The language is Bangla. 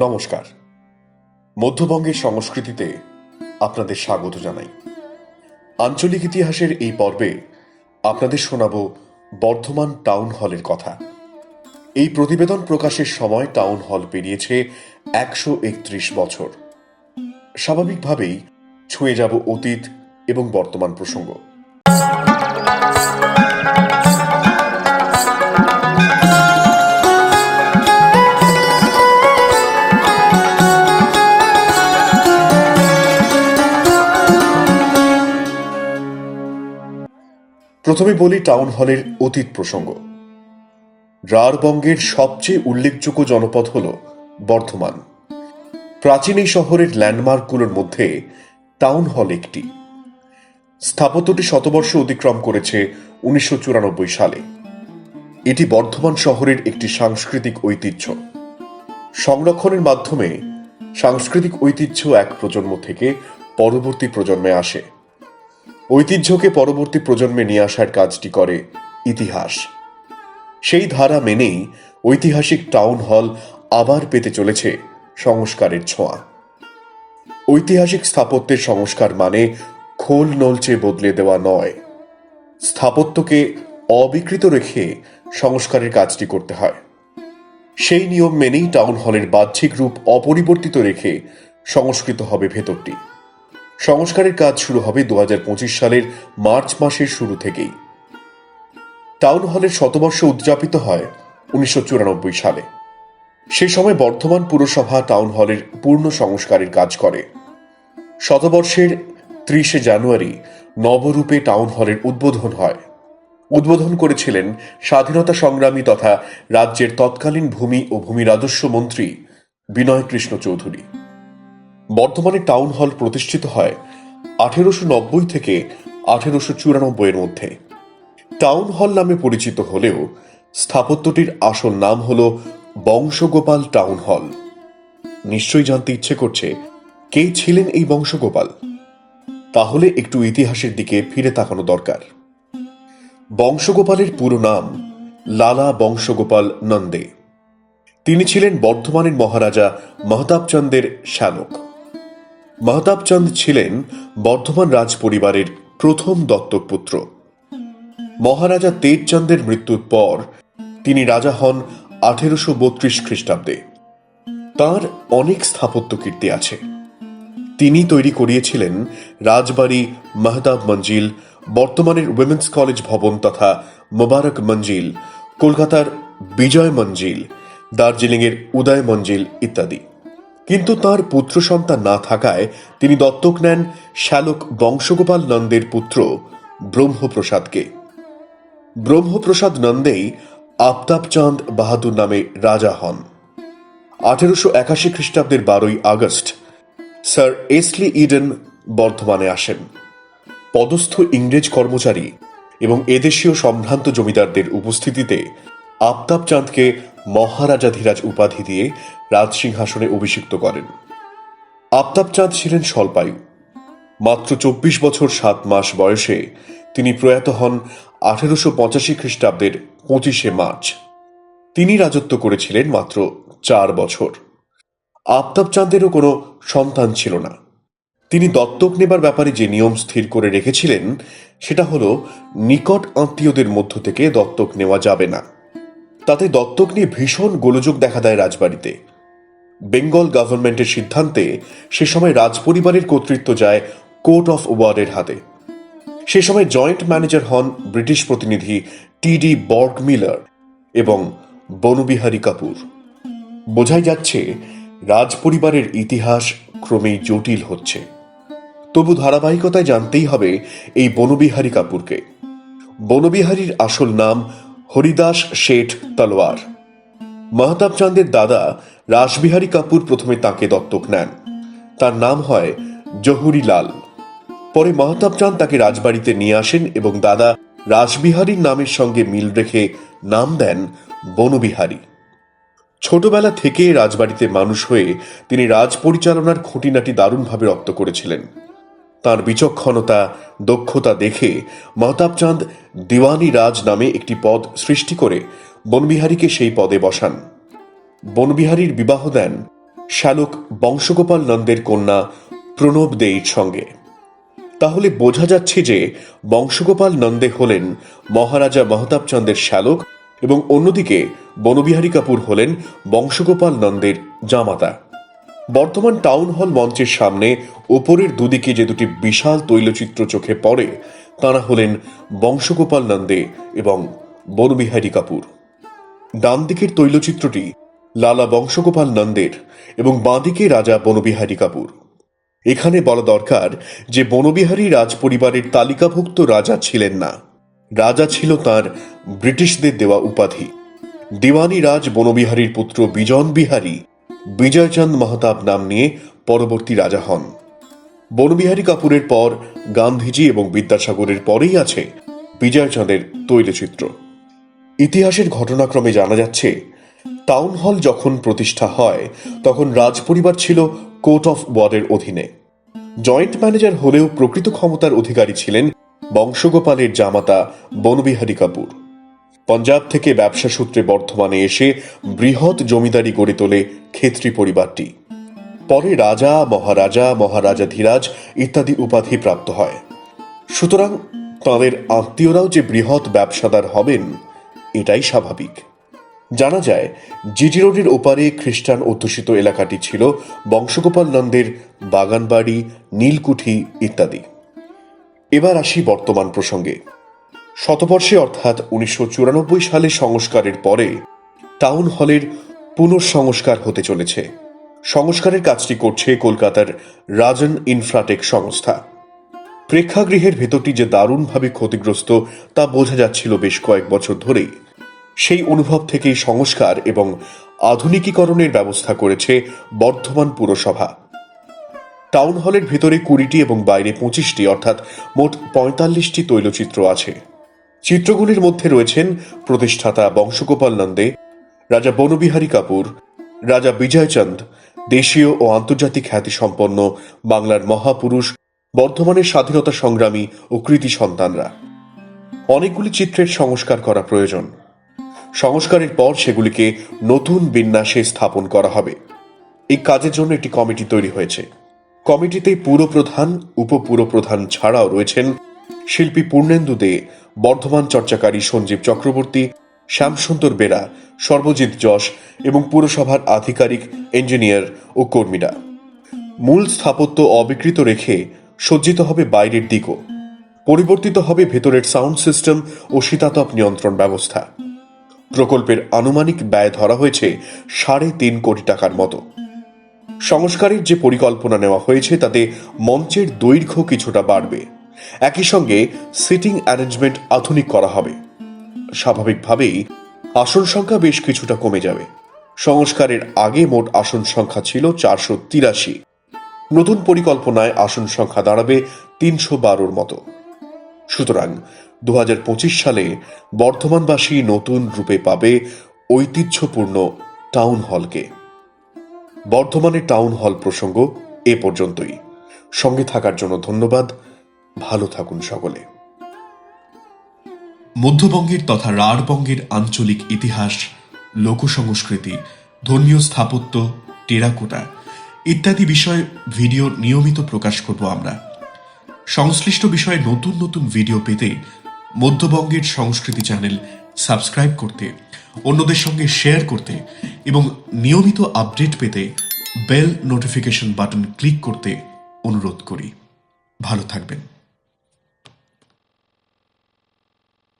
নমস্কার। মধ্যবঙ্গের সংস্কৃতিতে আপনাদের স্বাগত জানাই। আঞ্চলিক ইতিহাসের এই পর্বে আপনাদের শোনাব বর্ধমান টাউন হলের কথা। এই প্রতিবেদন প্রকাশের সময় টাউন হল পেরিয়েছে একশো একত্রিশ বছর। স্বাভাবিকভাবেই ছুঁয়ে যাব অতীত এবং বর্তমান প্রসঙ্গ। প্রথমে বলি টাউন হলের অতীত প্রসঙ্গ। রারবঙ্গের সবচেয়ে উল্লেখযোগ্য জনপদ হল বর্ধমান। প্রাচীন এই শহরের ল্যান্ডমার্কগুলোর মধ্যে টাউন হল একটি। স্থাপত্যটি শতবর্ষ অতিক্রম করেছে উনিশশো চুরানব্বই সালে। এটি বর্ধমান শহরের একটি সাংস্কৃতিক ঐতিহ্য। সংরক্ষণের মাধ্যমে সাংস্কৃতিক ঐতিহ্য এক প্রজন্ম থেকে পরবর্তী প্রজন্মে আসে। ঐতিহ্যকে পরবর্তী প্রজন্মে নিয়ে আসার কাজটি করে ইতিহাস। সেই ধারা মেনেই ঐতিহাসিক টাউন হল আবার পেতে চলেছে সংস্কারের ছোঁয়া। ঐতিহাসিক স্থাপত্যের সংস্কার মানে খোল নলচে বদলে দেওয়া নয়। স্থাপত্যকে অবিকৃত রেখে সংস্কারের কাজটি করতে হয়। সেই নিয়ম মেনেই টাউন হলের বাহ্যিক রূপ অপরিবর্তিত রেখে সংস্কৃত হবে ভেতরটি। সংস্কারের কাজ শুরু হবে দু হাজার পঁচিশ সালের মার্চ মাসের শুরু থেকেই। টাউন হলের শতবর্ষ উদযাপিত হয় উনিশশো চুরানব্বই সালে। সে সময় বর্ধমান পুরসভা টাউন হলের পূর্ণ সংস্কারের কাজ করে। শতবর্ষের ত্রিশে জানুয়ারি নবরূপে টাউন হলের উদ্বোধন হয়। উদ্বোধন করেছিলেন স্বাধীনতা সংগ্রামী তথা রাজ্যের তৎকালীন ভূমি ও ভূমি রাজস্ব মন্ত্রী বিনয় কৃষ্ণ চৌধুরী। বর্তমানে টাউন হল প্রতিষ্ঠিত হয় আঠেরোশো নব্বই থেকে আঠেরোশো চুরানব্বই এর মধ্যে। টাউন হল নামে পরিচিত হলেও স্থাপত্যটির আসল নাম হল বংশগোপাল টাউন হল নিশ্চয়ই জানতে ইচ্ছে করছে কে ছিলেন এই বংশগোপাল। তাহলে একটু ইতিহাসের দিকে ফিরে তাকানো দরকার। বংশগোপালের পুরো নাম লালা বংশগোপাল নন্দে। তিনি ছিলেন বর্ধমানের মহারাজা মহতাবচন্দের শ্যালক। মহতাবচন্দ ছিলেন বর্ধমান রাজ পরিবারের প্রথম দত্তক পুত্র। মহারাজা তেজচন্দের মৃত্যুর পর তিনি রাজা হন আঠেরোশো বত্রিশ খ্রিস্টাব্দে। তার অনেক স্থাপত্য কীর্তি আছে। তিনি তৈরি করিয়েছিলেন রাজবাড়ি মাহতাব মঞ্জিল, বর্তমানের উইমেন্স কলেজ ভবন তথা মোবারক মঞ্জিল, কলকাতার বিজয় মঞ্জিল, দার্জিলিংয়ের উদয় মঞ্জিল ইত্যাদি। কিন্তু তার পুত্র সন্তান না থাকায় তিনি দত্তক নেন শ্যালক বংশগোপাল নন্দের পুত্র ব্রহ্মপ্রসাদকে। ব্রহ্মপ্রসাদ নন্দেই আফতাবচাঁদ বাহাদুর নামে রাজা হন। আঠেরোশো একাশি খ্রিস্টাব্দের বারোই আগস্ট স্যার এসলি ইডেন বর্ধমানে আসেন। পদস্থ ইংরেজ কর্মচারী এবং এদেশীয় সম্ভ্রান্ত জমিদারদের উপস্থিতিতে আফতাব চাঁদকে মহারাজাধিরাজ উপাধি দিয়ে রাজসিংহাসনে অভিষিক্ত করেন। আফতাব চাঁদ ছিলেন স্বল্পায়ু। মাত্র চব্বিশ বছর সাত মাস বয়সে তিনি প্রয়াত হন আঠেরোশো পঁচাশি খ্রিস্টাব্দের পঁচিশে মার্চ। তিনি রাজত্ব করেছিলেন মাত্র চার বছর। আফতাব চাঁদেরও কোনো সন্তান ছিল না। তিনি দত্তক নেবার ব্যাপারে যে নিয়ম স্থির করে রেখেছিলেন, সেটা হলো নিকট আত্মীয়দের মধ্য থেকে দত্তক নেওয়া যাবে না। তাতে দত্তক নিয়ে ভীষণ গোলযোগ দেখা দেয় রাজবাড়িতে। বেঙ্গল গভর্নমেন্টের সিদ্ধান্তে সে সময় রাজপরিবারের কর্তৃত্ব যায় কোর্ট অফ ওয়ার্ডের হাতে। সে সময় জয়েন্ট ম্যানেজার হন ব্রিটিশ প্রতিনিধি টি ডি বর্গ মিলার এবং বনবিহারী কাপুর। বোঝাই যাচ্ছে, রাজপরিবারের ইতিহাস ক্রমেই জটিল হচ্ছে। তবু ধারাবাহিকতায় জানতেই হবে এই বনবিহারী কাপুরকে। বনবিহারীর আসল নাম হরিদাস শেঠ তলোয়ার। মাহতাব চাঁদের দাদা রাসবিহারী কাপুর প্রথমে তাকে দত্তক নেন। তার নাম হয় জহুরি লাল পরে মাহতাব চাঁদ তাকে রাজবাড়িতে নিয়ে আসেন এবং দাদা রাসবিহারীর নামের সঙ্গে মিল রেখে নাম দেন বনবিহারী। ছোটবেলা থেকে রাজবাড়িতে মানুষ হয়ে তিনি রাজ পরিচালনার খুঁটিনাটি দারুণভাবে রপ্ত করেছিলেন। তার বিচক্ষণতা, দক্ষতা দেখে মাহতাব চাঁদ দিওয়ানি রাজ নামে একটি পদ সৃষ্টি করে বনবিহারীকে সেই পদে বসান। বনবিহারীর বিবাহ দেন শ্যালক বংশগোপাল নন্দের কন্যা প্রণব দেইর সঙ্গে। তাহলে বোঝা যাচ্ছে যে বংশগোপাল নন্দে হলেন মহারাজা মহতাবচন্দের শ্যালক এবং অন্যদিকে বনবিহারী কাপুর হলেন বংশগোপাল নন্দের জামাতা। বর্তমান টাউন হল মঞ্চের সামনে ওপরের দুদিকে যে দুটি বিশাল তৈলচিত্র চোখে পড়ে তাঁরা হলেন বংশগোপাল নন্দে এবং বনবিহারী কাপুর। ডান দিকের তৈলচিত্রটি লালা বংশগোপাল নন্দের এবং বাঁদিকে রাজা বনবিহারী কাপুর। এখানে বলা দরকার যে বনবিহারী রাজ পরিবারের তালিকাভুক্ত রাজা ছিলেন না। রাজা ছিল তার ব্রিটিশদের দেওয়া উপাধি। দিওয়ানি রাজ বনবিহারীর পুত্র বিজন বিহারী বিজয়চন্দ মাহতাব নাম নিয়ে পরবর্তী রাজা হন। বনবিহারী কাপুরের পর, গান্ধীজি এবং বিদ্যাসাগরের পরেই আছে বিজয়চন্দের তৈলচিত্র। ইতিহাসের ঘটনাক্রমে জানা যাচ্ছে, টাউন হল যখন প্রতিষ্ঠা হয়, তখন রাজপরিবার ছিল কোর্ট অফ ওয়ার্ডের অধীনে। জয়েন্ট ম্যানেজার হলেও প্রকৃত ক্ষমতার অধিকারী ছিলেন বংশগোপালের জামাতা বনবিহারী কাপুর। পঞ্জাব থেকে ব্যবসা সূত্রে বর্ধমানে এসে বৃহৎ জমিদারি গড়ে তোলে খেত্রী পরিবারটি। পরে রাজা, মহারাজা মহারাজাধিরাজ ইত্যাদি উপাধি প্রাপ্ত হয়। সুতরাং তাঁদের আত্মীয়রাও যে বৃহৎ ব্যবসাদার হবেন, এটাই স্বাভাবিক। জানা যায়, জিটি রোডের ওপারে খ্রিস্টান অধ্যুষিত এলাকাটি ছিল বংশগোপাল নন্দের বাগানবাড়ি, নীলকুঠি ইত্যাদি। এবার আসি বর্তমান প্রসঙ্গে। শতবর্ষে অর্থাৎ উনিশশো চুরানব্বই সালে সংস্কারের পরে টাউন হলের পুনঃসংস্কার হতে চলেছে। সংস্কারের কাজটি করছে কলকাতার রাজন ইনফ্রাটেক সংস্থা। প্রেক্ষাগৃহের ভেতরটি যে দারুণভাবে ক্ষতিগ্রস্ত তা বোঝা যাচ্ছিল বেশ কয়েক বছর ধরেই। সেই অনুভব থেকেই সংস্কার এবং আধুনিকীকরণের ব্যবস্থা করেছে বর্ধমান পুরসভা। টাউন হলের ভেতরে কুড়িটি এবং বাইরে পঁচিশটি অর্থাৎ মোট পঁয়তাল্লিশটি তৈলচিত্র আছে। চিত্রগুলির মধ্যে রয়েছেন প্রতিষ্ঠাতা বংশগোপাল নন্দে, রাজা বনবিহারী কাপুর, রাজা বিজয়চন্দ, দেশীয় ও আন্তর্জাতিক খ্যাতিসম্পন্ন বাংলার মহাপুরুষ, বর্ধমানের স্বাধীনতা সংগ্রামী ও কৃতি সন্তানরা। অনেকগুলি চিত্রের সংস্কার করা প্রয়োজন। সংস্কারের পর সেগুলিকে নতুন বিন্যাসে স্থাপন করা হবে। এই কাজের জন্য একটি কমিটি তৈরি হয়েছে। কমিটিতে পুরপ্রধান, উপপুরপ্রধান ছাড়াও রয়েছেন শিল্পী পূর্ণেন্দু দে বর্ধমান চর্চাকারী সঞ্জীব চক্রবর্তী, শ্যামসুন্দর বেরা, সর্বজিৎ যশ এবং পুরসভার আধিকারিক, ইঞ্জিনিয়ার ও কর্মীরা। মূল স্থাপত্য অবিকৃত রেখে সজ্জিত হবে বাইরের দিকও। পরিবর্তিত হবে ভেতরের সাউন্ড সিস্টেম ও শীতাতপ নিয়ন্ত্রণ ব্যবস্থা। প্রকল্পের আনুমানিক ব্যয় ধরা হয়েছে সাড়ে তিন কোটি টাকার মতো। সংস্কারের যে পরিকল্পনা নেওয়া হয়েছে তাতে মঞ্চের দৈর্ঘ্য কিছুটা বাড়বে। একই সঙ্গে সিটিং অ্যারেঞ্জমেন্ট আধুনিক করা হবে। স্বাভাবিকভাবেই আসন সংখ্যা বেশ কিছুটা কমে যাবে। সংস্কারের আগে মোট আসন সংখ্যা ছিল চারশো তিরাশি। নতুন পরিকল্পনায় আসন সংখ্যা দাঁড়াবে তিনশো বারোর মতো। সুতরাং দু হাজার পঁচিশ সালে বর্ধমানবাসী নতুন রূপে পাবে ঐতিহ্যপূর্ণ টাউন হলকে। বর্ধমানে টাউন হল প্রসঙ্গ এ পর্যন্তই। সঙ্গে থাকার জন্য ধন্যবাদ। ভালো থাকুন সকলে। মধ্যবঙ্গের তথা রাঢ়বঙ্গের আঞ্চলিক ইতিহাস, লোকসংস্কৃতি, ধর্মীয় স্থাপত্য, টেরাকোটা ইত্যাদি বিষয়ে ভিডিও নিয়মিত প্রকাশ করব আমরা। সংশ্লিষ্ট বিষয়ে নতুন নতুন ভিডিও পেতে মধ্যবঙ্গের সংস্কৃতি চ্যানেল সাবস্ক্রাইব করতে, অন্যদের সঙ্গে শেয়ার করতে এবং নিয়মিত আপডেট পেতে বেল নোটিফিকেশন বাটন ক্লিক করতে অনুরোধ করি। ভালো থাকবেন।